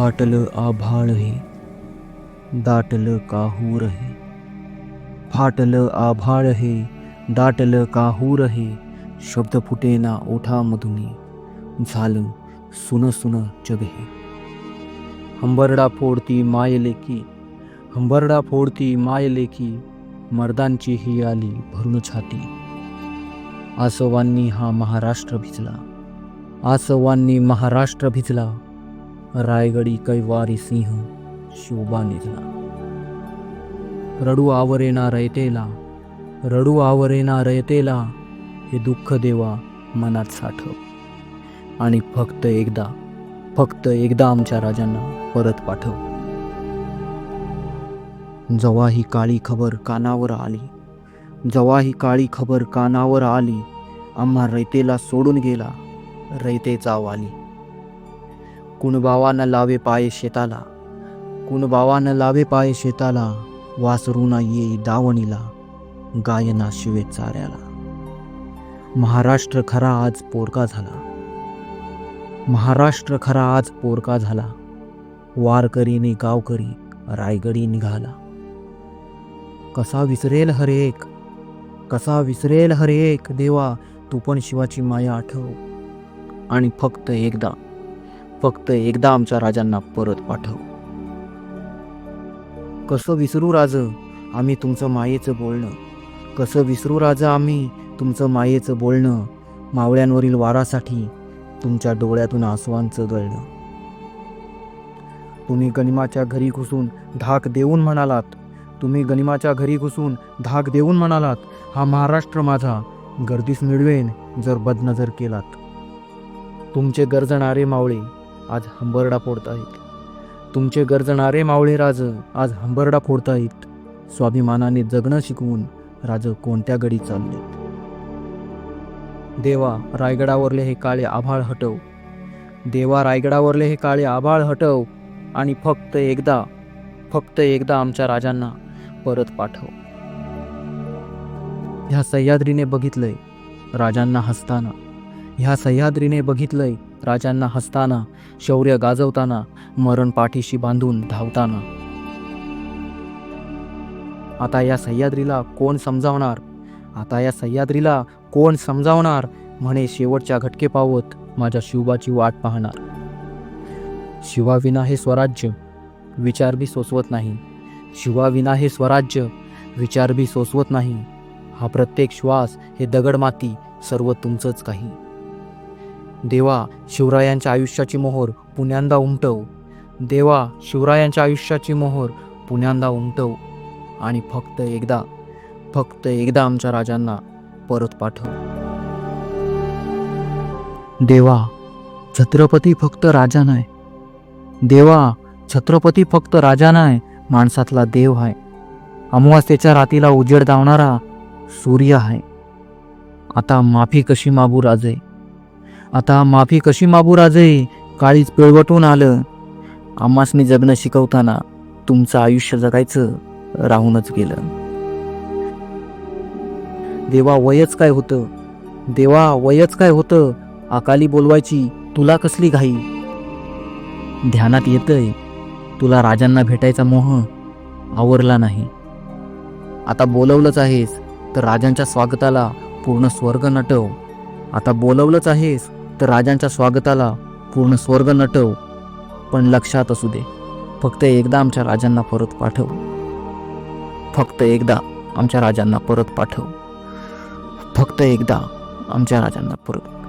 फाटलं आभाळ हे दाटलं काहूर हे फाटलं आभाळ हे दाटलं काहूर हे शब्द फुटेना ओठामधून झालं सुन सुन जग हे हंबरडा फोडती मायलेकी हंबरडा फोडती मायलेकी मर्दांची ही आली भरून छाती. आसवांनी हा महाराष्ट्र भिजला आसवांनी महाराष्ट्र भिजला रायगडी कैवारी सिंह शोभा निजला रडू आवरेना रयतेला रडू आवरेना रयतेला हे दुःख देवा मनात साठव. आणि फक्त एकदा फक्त एकदा आमच्या राजांना परत पाठव. जेव्हा ही काळी खबर कानावर आली जेव्हा ही काळी खबर कानावर आली आम्हा रयतेला सोडून गेला रयतेचा वाली. कुणबावानं लावे पाय शेताला कुणबावानं लावे पाय शेताला वासरूना येई दावणीला गायना शिवे चाऱ्याला. महाराष्ट्र खरा आज पोरका झाला. महाराष्ट्र खरा आज पोरका झाला. वारकरीने गावकरी रायगडी निघाला. कसा विसरेल हरेक कसा विसरेल हरेक देवा तू पण शिवाची माया आठव. आणि फक्त एकदा फक्त एकदा आमच्या राजांना परत पाठव. कसं विसरू राज? आम्ही तुमचं मायेचं बोलणं. कसं विसरू राज आम्ही तुमचं मायेचं बोलणं? मावळ्यांवरील वारासाठी तुमच्या डोळ्यातून आसवांचं गळणं तुम्ही गनिमाच्या घरी घुसून धाक देऊन म्हणालात. तुम्ही गनिमाच्या घरी घुसून धाक देऊन म्हणालात हा महाराष्ट्र माझा. गर्दीस मिळवेन जर बदनजर केलात. तुमचे गरजणारे मावळे आज हंबरडा फोडतायत. तुमचे गरजणारे मावळे राज आज हंबरडा फोडतायत. स्वाभिमानाने जगणं शिकवून राज कोणत्या गडी चाललेत? देवा रायगडावरले हे काळे आभाळ हटव. देवा रायगडावरले हे काळे आभाळ हटव आणि फक्त एकदा फक्त एकदा आमच्या राजांना परत पाठव. ह्या सह्याद्रीने बघितलंय राजांना हसताना. ह्या सह्याद्रीने बघितलंय राजांना हसताना शौर्य गाजवताना मरण पाठीशी बांधून धावताना. आता या सह्याद्रीला कोण समजावणार? आता या सह्याद्रीला कोण समजावणार? म्हणे शेवटच्या घटके पावत माझ्या शिवबाची वाट पाहणार. शिवाविना हे स्वराज्य विचार बी सोसवत नाही. शिवाविना हे स्वराज्य विचार बी सोसवत नाही. हा प्रत्येक श्वास हे दगड माती सर्व तुमचंच काही. देवा शिवरायांच्या आयुष्याची मोहोर पुण्यांदा उमटव. देवा शिवरायांच्या आयुष्याची मोहोर पुण्यांदा उमटव. आणि फक्त एकदा फक्त एकदा आमच्या राजांना परत पाठव. देवा छत्रपती फक्त राजा नाही देवा छत्रपती फक्त राजा नाही माणसातला देव आहे अमावास्येच्या रातीला उजेड दावणारा सूर्य आहे आता माफी कशी माबू राजे? आता माफी कशी माबू राजे? काळीच पिळवटून आलं. आम्हासनी जगणं शिकवताना तुमचं आयुष्य जगायचं राहूनच गेलं. देवा वयच काय होतं? देवा वयच काय होतं? अकाली बोलवायची तुला कसली घाई? ध्यानात येतंय तुला राजांना भेटायचा मोह आवरला नाही. आता बोलवलंच आहेस तर राजांच्या स्वागताला पूर्ण स्वर्ग नटव. आता बोलवलंच आहेस तर राजांच्या स्वागताला पूर्ण स्वर्ग नटव पण लक्षात असू दे फक्त एकदा आमच्या राजांना परत पाठव. फक्त एकदा आमच्या राजांना परत पाठव. फक्त एकदा आमच्या राजांना परत